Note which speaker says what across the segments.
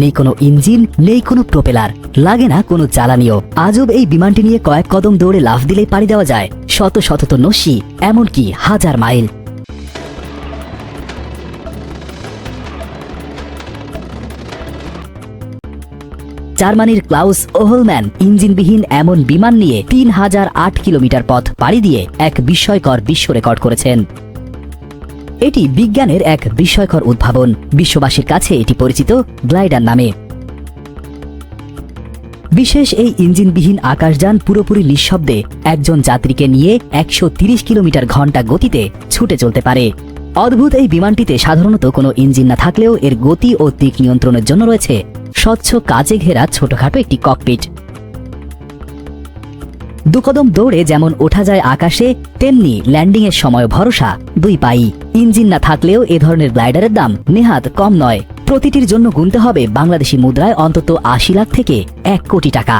Speaker 1: নেই কোনো ইঞ্জিন, নেই কোনো প্রোপেলার, লাগে না কোনো জ্বালানিও। আজব এই বিমানটি নিয়ে কয়েক কদম দৌড়ে লাফ দিলেই পাড়ি দেওয়া যায়। শত শত নস্যি, এমনকি হাজার মাইল। জার্মানির ক্লাউস ওহলম্যান, ইঞ্জিনবিহীন এমন বিমান নিয়ে তিন হাজার আট কিলোমিটার পথ পাড়ি দিয়ে এক বিস্ময়কর বিশ্ব রেকর্ড করেছেন। এটি বিজ্ঞানের এক বিস্ময়কর উদ্ভাবন। বিশ্ববাসীর কাছে এটি পরিচিত গ্লাইডার নামে। বিশেষ এই ইঞ্জিনবিহীন আকাশযান পুরোপুরি নিঃশব্দে একজন যাত্রীকে নিয়ে একশো কিলোমিটার ঘণ্টা গতিতে ছুটে চলতে পারে। অদ্ভুত এই বিমানটিতে সাধারণত কোনো ইঞ্জিন না থাকলেও এর গতি ও দিক নিয়ন্ত্রণের জন্য রয়েছে স্বচ্ছ কাজে ঘেরা ছোটখাটো একটি ককপিট দুকদম দৌড়ে যেমন ওঠা যায় আকাশে, তেমনি ল্যান্ডিংয়ের সময় ভরসা দুই পাই। ইঞ্জিন না থাকলেও এ ধরনের গ্লাইডারের দাম নেহাত কম নয়। প্রতিটির জন্য গুনতে হবে বাংলাদেশি মুদ্রায় অন্তত আশি লাখ থেকে এক কোটি টাকা।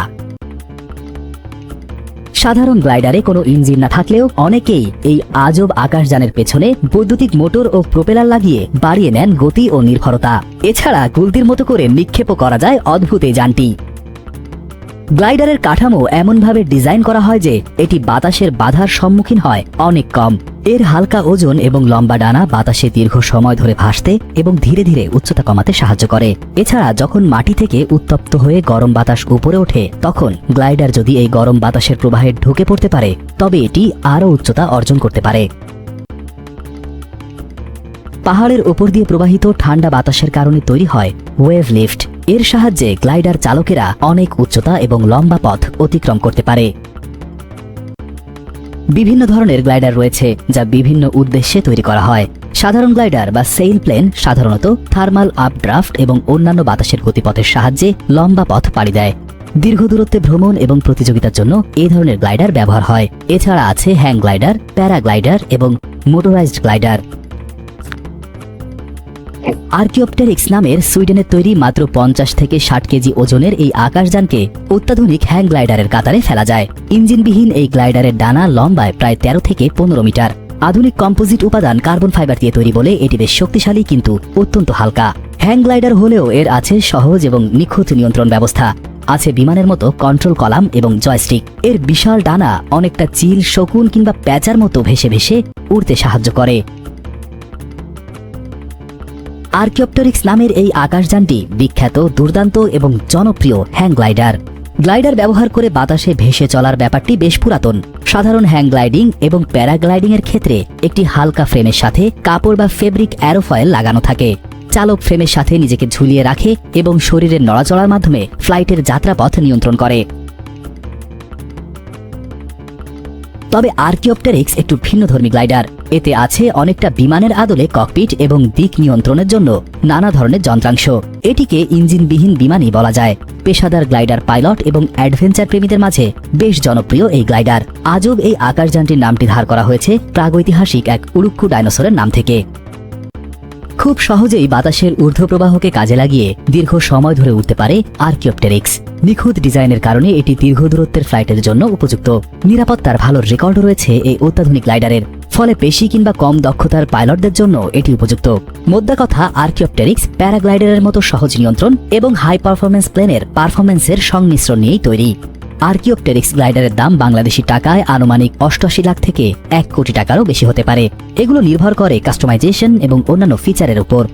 Speaker 1: সাধারণ গ্লাইডারে কোনো ইঞ্জিন না থাকলেও অনেকেই এই আজব আকাশযানের পেছনে বৈদ্যুতিক মোটর ও প্রোপেলার লাগিয়ে বাড়িয়ে নেন গতি ও নির্ভরতা। এছাড়া গুলতির মতো করে নিক্ষেপও করা যায় অদ্ভুত এই যানটি। গ্লাইডারের কাঠামো এমনভাবে ডিজাইন করা হয় যে এটি বাতাসের বাধার সম্মুখীন হয়, অনেক কম। এর হালকা ওজন এবং লম্বা ডানা বাতাসে দীর্ঘ সময় ধরে ভাসতে এবং ধীরে ধীরে উচ্চতা কমাতে সাহায্য করে। এছাড়া যখন মাটি থেকে উত্তপ্ত হয়ে গরম বাতাস উপরে ওঠে, তখন গ্লাইডার যদি এই গরম বাতাসের প্রবাহে ঢুকে পড়তে পারে, তবে এটি আরও উচ্চতা অর্জন করতে পারে। পাহাড়ের ওপর দিয়ে প্রবাহিত ঠান্ডা বাতাসের কারণে তৈরি হয় ওয়েভ লিফট এর সাহায্যে গ্লাইডার চালকেরা অনেক উচ্চতা এবং লম্বা পথ অতিক্রম করতে পারে। বিভিন্ন ধরনের গ্লাইডার রয়েছে যা বিভিন্ন উদ্দেশ্যে তৈরি করা হয়। সাধারণ গ্লাইডার বা সেইল প্লেন সাধারণত থার্মাল আপড্রাফট এবং অন্যান্য বাতাসের গতিপথের সাহায্যে লম্বা পথ পাড়ি দেয়। দীর্ঘ দূরত্বে ভ্রমণ এবং প্রতিযোগিতার জন্য এই ধরনের গ্লাইডার ব্যবহার হয়। এছাড়া আছে হ্যাং গ্লাইডার, প্যারাগ্লাইডার এবং মোটরাইজড গ্লাইডার। আর্কিওপটেরিক্স নামের সুইডেনের তৈরি মাত্র পঞ্চাশ থেকে ষাট কেজি ওজনের এই আকাশযানকে অত্যাধুনিক হ্যাং গ্লাইডারের কাতারে ফেলা যায়। ইঞ্জিনবিহীন এই গ্লাইডারের ডানা লম্বায় প্রায় তেরো থেকে পনেরো মিটার। আধুনিক কম্পোজিট উপাদান কার্বন ফাইবার দিয়ে তৈরি বলে এটি বেশ শক্তিশালী কিন্তু অত্যন্ত হালকা। হ্যাং গ্লাইডার হলেও এর আছে সহজ এবং নিখুঁত নিয়ন্ত্রণ ব্যবস্থা। আছে বিমানের মতো কন্ট্রোল কলাম এবং জয়স্টিক। এর বিশাল ডানা অনেকটা চিল, শকুন কিংবা প্যাচার মতো ভেসে ভেসে উড়তে সাহায্য করে। আর্কিওপটেরিক্স নামের এই আকাশযানটি বিখ্যাত, দুর্দান্ত এবং জনপ্রিয় হ্যাং গ্লাইডার। গ্লাইডার ব্যবহার করে বাতাসে ভেসে চলার ব্যাপারটি বেশ পুরাতন। সাধারণ হ্যাং গ্লাইডিং এবং প্যারাগ্লাইডিং এর ক্ষেত্রে একটি হালকা ফ্রেমের সাথে কাপড় বা ফেব্রিক অ্যারোফয়েল লাগানো থাকে। চালক ফ্রেমের সাথে নিজেকে ঝুলিয়ে রাখে এবং শরীরের নড়াচড়ার মাধ্যমে ফ্লাইটের যাত্রাপথ নিয়ন্ত্রণ করে। তবে আর্কিওপটেরিক্স একটু ভিন্নধর্মী গ্লাইডার। এতে আছে অনেকটা বিমানের আদলে ককপিট এবং দিক নিয়ন্ত্রণের জন্য নানা ধরনের যন্ত্রাংশ। এটিকে ইঞ্জিনবিহীন বিমানই বলা যায়। পেশাদার গ্লাইডার পাইলট এবং অ্যাডভেঞ্চার প্রেমীদের মাঝে বেশ জনপ্রিয় এই গ্লাইডার। আজব এই আকাশযানটির নামটি ধার করা হয়েছে প্রাগৈতিহাসিক এক উড়ুক্কু ডাইনোসরের নাম থেকে। খুব সহজেই বাতাসের ঊর্ধ্বপ্রবাহকে কাজে লাগিয়ে দীর্ঘ সময় ধরে উঠতে পারে আর্কিওপটেরিক্স। নিখুঁত ডিজাইনের কারণে এটি দীর্ঘ দূরত্বের ফ্লাইটের জন্য উপযুক্ত। নিরাপত্তার ভালো রেকর্ড রয়েছে এই অত্যাধুনিক গ্লাইডারের, ফলে বেশি কিংবা কম দক্ষতার পাইলটদের জন্য এটি উপযুক্ত। মোদ্দা কথা, আর্কিওপটেরিক্স প্যারাগ্লাইডারের মতো সহজ নিয়ন্ত্রণ এবং হাই পারফরমেন্স প্লেনের পারফরমেন্সের সংমিশ্রণ নিয়েই তৈরি। আর্কিওপটেরিক্স গ্লাইডারের দাম বাংলাদেশি টাকায় আনুমানিক অষ্টআশি লাখ থেকে এক কোটি টাকারও বেশি হতে পারে। এগুলো নির্ভর করে কাস্টমাইজেশন এবং অন্যান্য ফিচারের উপর।